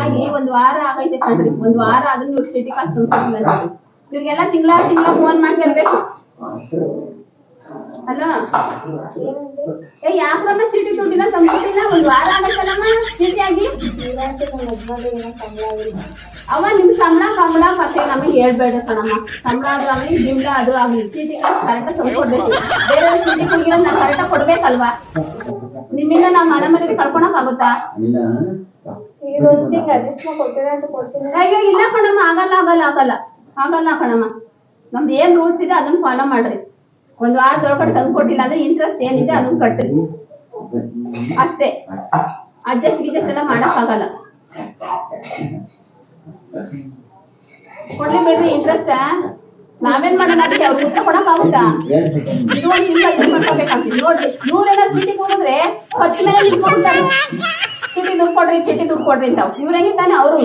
ಆಗಿ ಒಂದ್ ವಾರ ಆಗೈತೆ ಕಣ್ರಿ. ಒಂದ್ ವಾರ ಅದನ್ನ ಇವ್ರು ಚೀಟಿ ಕಾಸು ತಂದ್ಕೊಟ್ಟಿಲ್ಲ ಇವ್ರಿಗೆಲ್ಲ ತಿಂಗಳ ತಿಂಗಳ ಫೋನ್ ಮಾಡಿ ಕೇಳ್ಬೇಕು ಹಲೋ ಏ ಯಾಕ್ರಮ್ಮ ಚೀಟಿ ದುಡ್ಡಿನ ತಂದ್ಕೊಟ್ಟಿಲ್ಲ? ಒಂದ್ ವಾರ ಆಗೈತಲ್ಲಮ್ಮ ಚೀಟಿ ಆಗಿ ಅವ ನಿಮ್ ಸಂಬಳ ಕಂಬಳ ಕತೆ ನಮಗೆ ಹೇಳ್ಬೇಡ ಕಣಮ್ಮ. ಸಂಬಳ ಅದು ಆಗ್ಲಿ ದಿಂಡ ಅದು ಆಗ್ಲಿ. ಚೀಟಿ ಕರೆಕ್ಟ್ ತಂದ್ಕೊಡ್ಬೇಕು. ಬೇರೆ ಚೀಟಿ ಕೊಟ್ಟಿರೋ ನಾ ಕರೆಕ್ಟ್ ಕೊಡ್ಬೇಕಲ್ವಾ? ನಿಮ್ಮಿಂದ ನಾವ್ ಮನೆ ಮನೆಗೆ ಕಳ್ಕೊಳಕ್ ಆಗುತ್ತಾ? ಇಲ್ಲ ಕಣಮ್ಮ, ಆಗಲ್ಲ ಆಗಲ್ಲ ಆಗಲ್ಲ. ಆಗಲ್ಲ ಕಣಮ್ಮ. ನಮ್ದು ಏನ್ ರೂಲ್ಸ್ ಇದೆ ಅದನ್ನ ಫಾಲೋ ಮಾಡ್ರಿ. ಒಂದ್ ವಾರದೊಳಗಡೆ ತಂದು ಕೊಟ್ಟಿಲ್ಲ ಅಂದ್ರೆ ಇಂಟ್ರೆಸ್ಟ್ ಏನಿದೆ ಅದನ್ನ ಕಟ್ಟ್ರಿ ಅಷ್ಟೇ. ಅಡ್ಜಸ್ಟ್ ಗಿಜಸ್ಟ್ ಎಲ್ಲ ಮಾಡಕ್ ಆಗಲ್ಲ. ಕೊಡ್ಲಿ ಬಿಡ್ರಿ ಇಂಟ್ರೆಸ್ಟ್ ನಾವೇನ್ ಮಾಡೋಣ ಅದಕ್ಕೆ? ಉತ್ತರ ಕೊಡಕ್ ಆಗುತ್ತಾ? ಇದು ಒಂದು ತಿಂಗಳು ಮಾಡ್ಕೋಬೇಕಾಗ್ತದೆ ನೋಡ್ರಿ, ನೂರೆಲ್ಲ ಚೀಟಿಗೆ ಹೋಗಿದ್ರೆ ಹತ್ತು ಮೇಲೆ ನಿಂತ್ಕೊಂಡ್ತಾರೆ ಚೀಟಿ ದುಡ್ಡು ಕೊಡ್ರಿ ಚೀಟಿ ದುಡ್ಡು ಕೊಡ್ರಿ ಅಂತ. ಇವ್ರ ಹೆಂಗಿದ್ದಾನೆ ಅವರು.